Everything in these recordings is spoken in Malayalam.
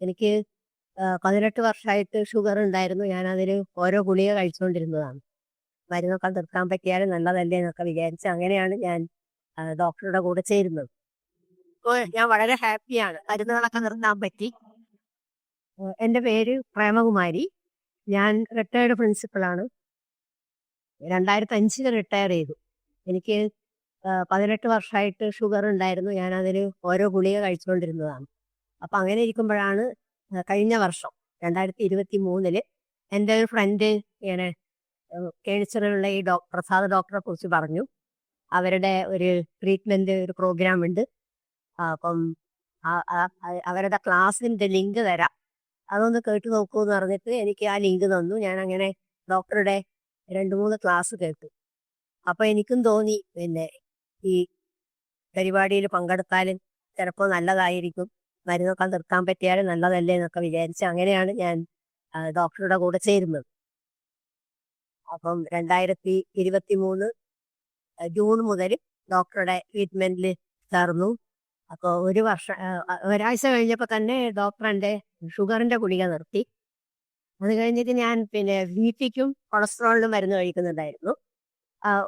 എനിക്ക് പതിനെട്ട് വർഷമായിട്ട് ഷുഗർ ഉണ്ടായിരുന്നു ഞാൻ അതിന് ഓരോ ഗുളിക കഴിച്ചുകൊണ്ടിരുന്നതാണ് മരുന്നൊക്കെ നിർത്താൻ പറ്റിയാൽ നല്ലതല്ലേ എന്നൊക്കെ വിചാരിച്ച് അങ്ങനെയാണ് ഞാൻ ഡോക്ടറുടെ കൂടെ ചേരുന്നത്. ഇപ്പോൾ ഞാൻ വളരെ ഹാപ്പിയാണ്. മരുന്നുകളൊക്കെ നിർത്താൻ പറ്റി. എന്റെ പേര് പ്രേമകുമാരി. ഞാൻ റിട്ടയർഡ് പ്രിൻസിപ്പളാണ് രണ്ടായിരത്തി അഞ്ചിൽ റിട്ടയർ ചെയ്തു. എനിക്ക് പതിനെട്ട് വർഷമായിട്ട് ഷുഗർ ഉണ്ടായിരുന്നു ഞാൻ അതിന് ഓരോ ഗുളിക കഴിച്ചുകൊണ്ടിരുന്നതാണ് അപ്പം അങ്ങനെ ഇരിക്കുമ്പോഴാണ് കഴിഞ്ഞ വർഷം രണ്ടായിരത്തി ഇരുപത്തി മൂന്നിൽ എന്റെ ഒരു ഫ്രണ്ട് ഇങ്ങനെ കേണിച്ചറിലുള്ള ഈ ഡോക്ടർ പ്രസാദ് ഡോക്ടറെ കുറിച്ച് പറഞ്ഞു. അവരുടെ ഒരു ട്രീറ്റ്മെന്റ് ഒരു പ്രോഗ്രാം ഉണ്ട്. അപ്പം അവരുടെ ക്ലാസ്സിന്റെ ലിങ്ക് തരാം. അതൊന്ന് കേട്ട് നോക്കൂ എന്ന് പറഞ്ഞിട്ട് എനിക്ക് ആ ലിങ്ക് തന്നു. ഞാൻ അങ്ങനെ ഡോക്ടറുടെ രണ്ട് മൂന്ന് ക്ലാസ് കേട്ടു. അപ്പൊ എനിക്കും തോന്നി പിന്നെ ഈ പരിപാടിയിൽ പങ്കെടുത്താലും ചിലപ്പോൾ നല്ലതായിരിക്കും. മരുന്നൊക്കെ നിർത്താൻ പറ്റിയാൽ നല്ലതല്ലേ എന്നൊക്കെ വിചാരിച്ച് അങ്ങനെയാണ് ഞാൻ ഡോക്ടറുടെ കൂടെ ചേരുന്നത്. അപ്പം രണ്ടായിരത്തി ഇരുപത്തി മൂന്ന് ജൂൺ മുതൽ ഡോക്ടറുടെ ട്രീറ്റ്മെന്റിൽ ചേർന്നു. അപ്പോൾ ഒരു വർഷം ഒരാഴ്ച കഴിഞ്ഞപ്പോൾ തന്നെ ഡോക്ടർ എന്റെ ഷുഗറിന്റെ ഗുളിക നിർത്തി. അത് കഴിഞ്ഞിട്ട് ഞാൻ പിന്നെ ബി പിക്കും കൊളസ്ട്രോളിനും മരുന്ന് കഴിക്കുന്നുണ്ടായിരുന്നു.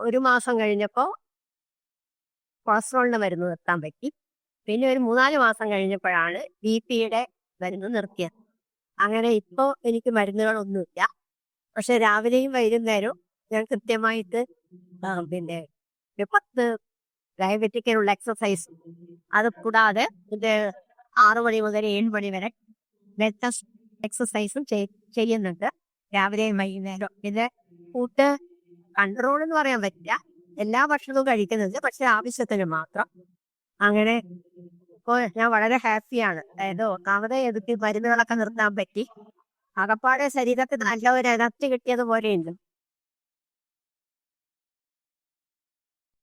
ഒരു മാസം കഴിഞ്ഞപ്പോൾ കൊളസ്ട്രോളിന് മരുന്ന് നിർത്താൻ പറ്റി. പിന്നെ ഒരു മൂന്നാൽ മാസം കഴിഞ്ഞപ്പോഴാണ് ബി പിയുടെ മരുന്ന് നിർത്തിയത്. അങ്ങനെ ഇപ്പോൾ എനിക്ക് മരുന്നുകളൊന്നുമില്ല. പക്ഷെ രാവിലെയും വൈകുന്നേരവും ഞാൻ കൃത്യമായിട്ട് പിന്നെ പത്ത് ഡയബറ്റിക്കിനുള്ള എക്സസൈസ് അത് കൂടാതെ ഇത് ആറു മണി മുതൽ ഏഴ് മണി വരെ ബ്ലഡ് എക്സസൈസും ചെയ്യുന്നുണ്ട് രാവിലെയും വൈകുന്നേരം ഇത് കൂട്ട് കൺട്രോൾ എന്ന് പറയാൻ പറ്റില്ല. എല്ലാ ഭക്ഷണവും കഴിക്കുന്നുണ്ട്. പക്ഷെ ആവശ്യത്തിന് മാത്രം അങ്ങനെ ഇപ്പോൾ ഞാൻ വളരെ ഹാപ്പിയാണ്. അതായത് ഒന്നാമത് എനിക്ക് മരുന്നുകളൊക്കെ നിർത്താൻ പറ്റി. അകപ്പാടെ ശരീരത്തിൽ നല്ല ഒരു എനർജി കിട്ടിയതുപോലെയുണ്ട്.